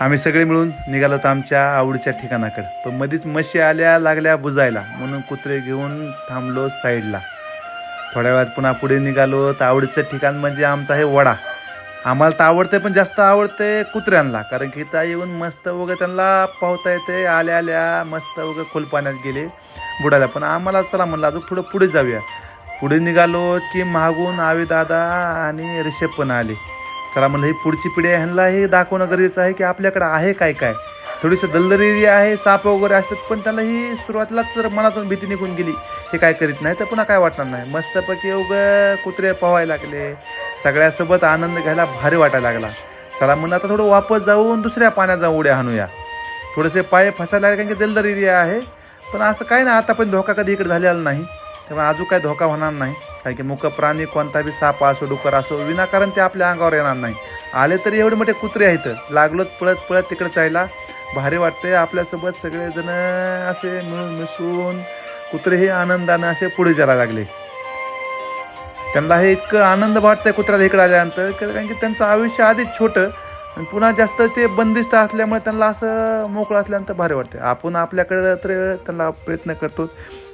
आम्ही सगळे मिळून निघालो होतो आमच्या आवडीच्या ठिकाणाकडे. पण मध्येच म्हशी आल्या लागल्या बुजायला. म्हणून कुत्रे घेऊन थांबलो साईडला. थोड्या वेळात पुन्हा पुढे निघालो. तर आवडीचं ठिकाण म्हणजे आमचा आहे वडा. आम्हाला तर आवडते पण जास्त आवडते कुत्र्यांना. कारण की इथं येऊन मस्त वगैरे त्यांना पाहता येते. आल्या आल्या मस्त वगैरे खोल पाण्यात गेले बुडायला. पण आम्हाला चला म्हणलं अजून थोडं पुढे जाऊया. पुढे निघालो की मागून आवे दादा आणि रिषभ पण आले. चला म्हणलं ही पुढची पिढी ह्यांना हे दाखवणं गरजेचं आहे की आपल्याकडे आहे काय काय. थोडीसं दलदरी एरिया आहे साप वगैरे असतात पण त्यांना ही सुरुवातीलाच जर मनातून भीती निघून गेली हे काय करीत नाही तर पुन्हा काय वाटणार नाही. मस्तपैकी उगं कुत्रे पवायला लागले सगळ्यासोबत आनंद घ्यायला भारी वाटायला लागला. चला म्हणलं आता थोडं वापस जाऊन दुसऱ्या पाण्यात जाऊन उड्या हाणूया थोडेसे पाय फसायला लागले कारण की दलदर एरिया आहे पण असं काय नाही आता पण धोका कधी इकडे झालेला नाही त्यामुळे अजून काय धोका होणार नाही. कारण की मुख प्राणी कोणता बी साप असो डुकर असो विनाकारण ते आपल्या अंगावर येणार नाही. आले तरी एवढे मोठे कुत्रे आहेत. लागलोत पळत पळत तिकडे जायला. भारी वाटते आपल्यासोबत सगळेजण असे मिळून मिसळून कुत्रे हे आनंदानं असे पुढे जायला लागले. त्यांना हे इतकं आनंद वाटतंय कुत्र्याला इकडे आल्यानंतर कारण की त्यांचं आयुष्य आधीच छोटं. आणि पुन्हा जास्त ते बंदिस्त असल्यामुळे त्यांना असं मोकळं असल्यानंतर भारी वाटते आपण आपल्याकडे तर त्यांना प्रयत्न करतो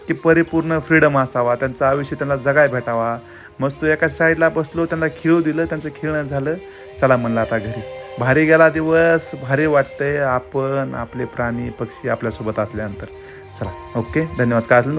की परिपूर्ण फ्रीडम असावा त्यांचं आयुष्य त्यांना जगाय भेटावा. मस्त एका साईडला बसलो त्यांना खेळू दिलं त्यांचं खेळणं झालं. चला म्हणलं आता घरी. भारी गेला दिवस भारी वाटतंय आपण आपले प्राणी पक्षी आपल्यासोबत असल्यानंतर. चला ओके धन्यवाद. काय असेल